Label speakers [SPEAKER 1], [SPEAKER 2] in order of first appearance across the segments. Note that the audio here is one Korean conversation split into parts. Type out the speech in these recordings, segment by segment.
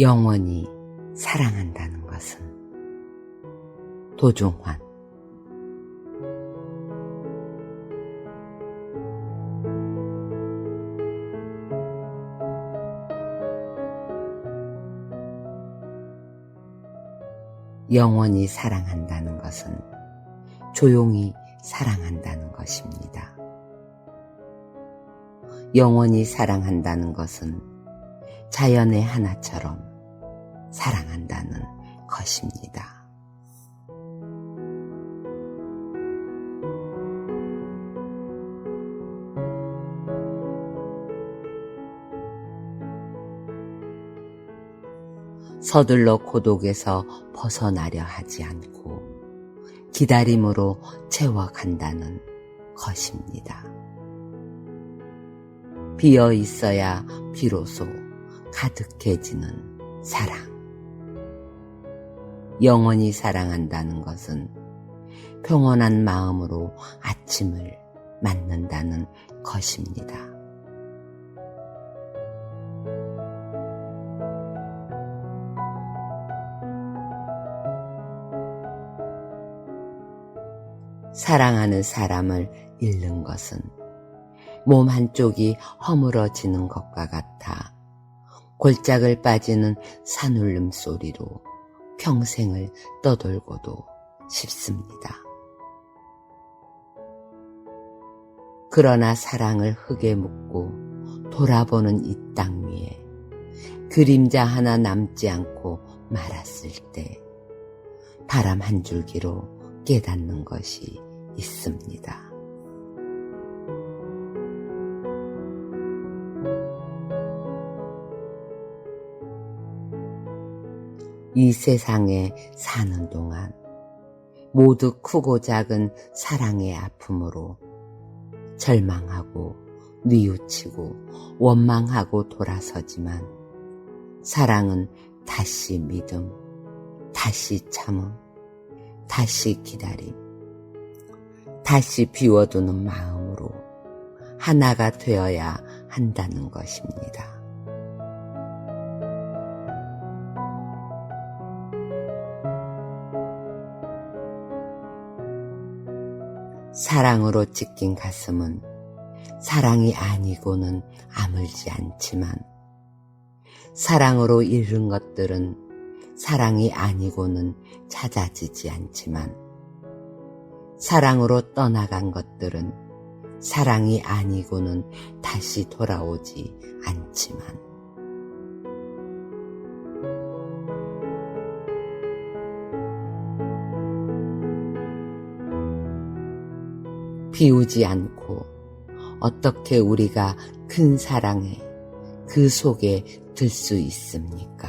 [SPEAKER 1] 영원히 사랑한다는 것은 도종환 영원히 사랑한다는 것은 조용히 사랑한다는 것입니다. 영원히 사랑한다는 것은 자연의 하나처럼 사랑한다는 것입니다. 서둘러 고독에서 벗어나려 하지 않고 기다림으로 채워간다는 것입니다. 비어 있어야 비로소 가득해지는 사랑. 영원히 사랑한다는 것은 평온한 마음으로 아침을 맞는다는 것입니다. 사랑하는 사람을 잃는 것은 몸 한쪽이 허물어지는 것과 같아 골짜기를 빠지는 산울림 소리로 평생을 떠돌고도 싶습니다. 그러나 사랑을 흙에 묻고 돌아보는 이 땅 위에 그림자 하나 남지 않고 말았을 때 바람 한 줄기로 깨닫는 것이 있습니다. 이 세상에 사는 동안 모두 크고 작은 사랑의 아픔으로 절망하고 뉘우치고 원망하고 돌아서지만 사랑은 다시 믿음, 다시 참음, 다시 기다림, 다시 비워두는 마음으로 하나가 되어야 한다는 것입니다. 사랑으로 찢긴 가슴은 사랑이 아니고는 아물지 않지만 사랑으로 잃은 것들은 사랑이 아니고는 찾아지지 않지만 사랑으로 떠나간 것들은 사랑이 아니고는 다시 돌아오지 않지만 비우지 않고 어떻게 우리가 큰 사랑에 그 속에 들 수 있습니까?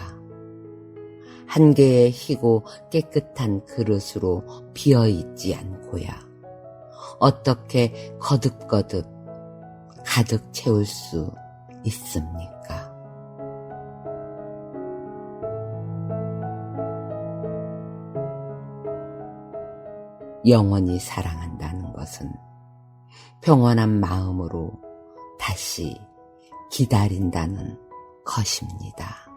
[SPEAKER 1] 한 개의 희고 깨끗한 그릇으로 비어 있지 않고야 어떻게 거듭거듭 가득 채울 수 있습니까? 영원히 사랑한다는 것은 평온한 마음으로 다시 기다린다는 것입니다.